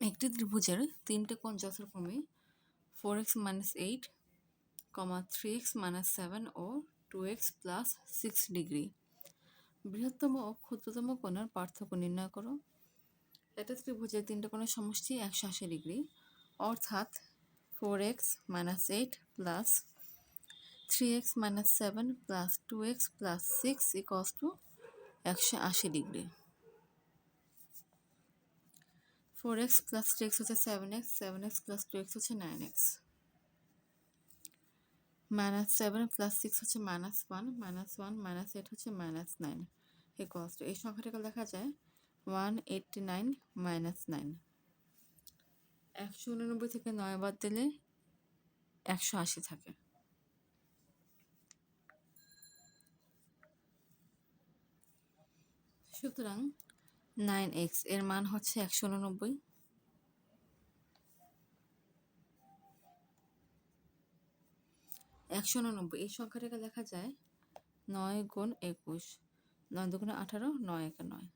একটি ত্রিভুজের তিনটে কোণ যথাক্রমে four x minus eight comma three x minus seven ও two x plus six degree বৃহত্তম ও ক্ষুদ্রতম কোণের পার্থক্য নির্ণয় করো। এটা ত্রিভুজের তিনটে কোণের সমষ্টি একশো আশি ডিগ্রি অর্থাৎ four x minus eight plus three x minus seven plus two x plus six equals to একশো আশি degree four x plus three x হচ্ছে seven x seven x plus two x হচ্ছে nine x minus seven plus six হচ্ছে minus one minus one minus eight হচ্ছে minus nine equals to এই সংখ্যাটাকে লেখা যায় one eighty nine minus nine একশো উননব্বই থেকে নয় বাদ দিলে একশো আশি থাকে। সুতরাং নাইন এক্স, এর মান হচ্ছে একশো উননব্বই। একশো উননব্বই, এই সংখ্যাটাকে লেখা যায় নয় গুণ একুশ, নয় দুগুণে আঠারো, নয় একে নয়।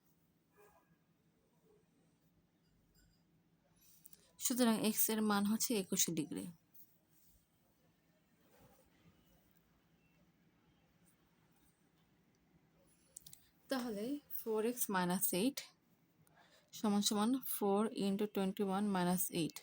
সুতরাং এক্সের মান হচ্ছে একুশ ডিগ্রি। তাহলে ফোর এক্স মাইনাস এইট সমান সমান four into twenty one minus eight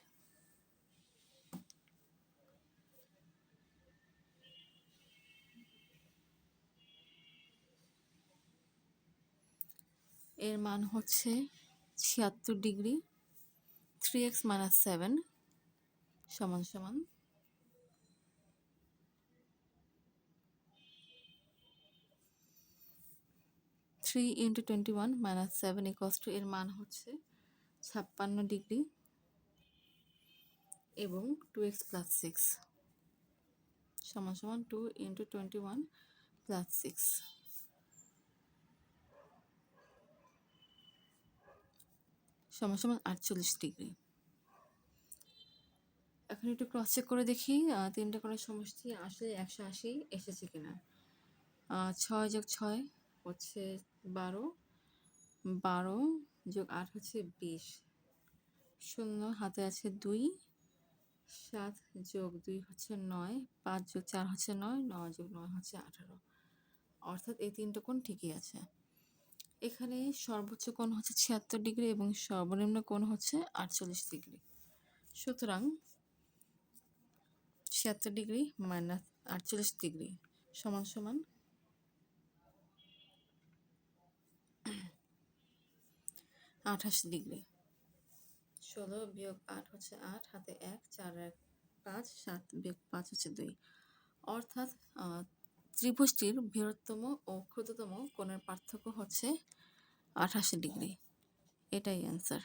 এর মান হচ্ছে ছিয়াত্তর degree three x minus seven সমান সমান three into twenty one minus seven x two এর মান হচ্ছে ছাপ্পান্ন ডিগ্রি এবং টু এক্স প্লাস সিক্স সমান সমান two into twenty one plus six সমান সমান আটচল্লিশ ডিগ্রি এখন একটু ক্রস চেক করে দেখি তিনটা করে সমষ্টি আসলে একশো আশি এসেছে কিনা। ছয় যোগ ছয় হচ্ছে বারো বারো যোগ আট হচ্ছে বিশ। শূন্য হাতে আছে দুই, সাত যোগ দুই হচ্ছে নয়, পাঁচ যোগ চার হচ্ছে নয় নয় যোগ নয় হচ্ছে আঠারো। অর্থাৎ এই তিনটা কোণ ঠিকই আছে। এখানে সর্বোচ্চ কোণ হচ্ছে ছিয়াত্তর ডিগ্রি এবং সর্বনিম্ন কোণ হচ্ছে আটচল্লিশ ডিগ্রি। সুতরাং ছিয়াত্তর ডিগ্রি মাইনাস আটচল্লিশ ডিগ্রি সমান সমান আঠাশ ডিগ্রি। ষোলো বিয়োগ আট হচ্ছে আট, হাতে এক, চার এক, পাঁচ, সাত বিয়োগ পাঁচ হচ্ছে দুই। অর্থাৎ ত্রিভুজটির বৃহত্তম ও ক্ষুদ্রতম কোণের পার্থক্য হচ্ছে আঠাশ ডিগ্রি। এটাই অ্যান্সার